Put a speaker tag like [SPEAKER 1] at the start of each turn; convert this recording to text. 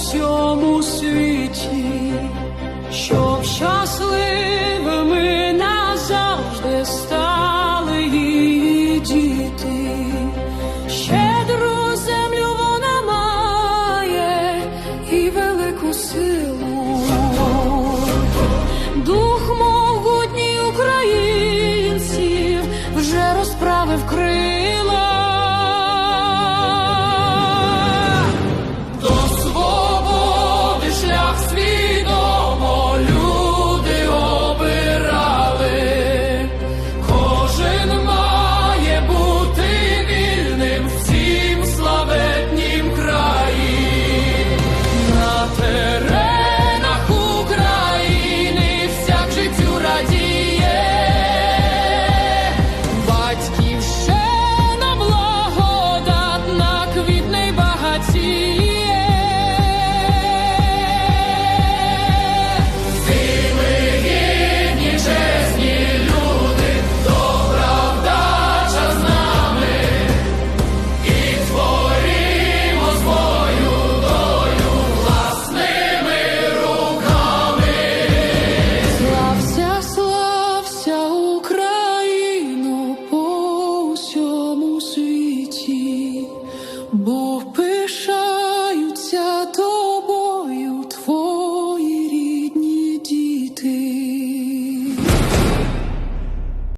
[SPEAKER 1] усьому світі, щоб щасливими назавжди стали її діти, щедру землю вона має і велику силу, дух могутній українців вже розправив крив. 不必说。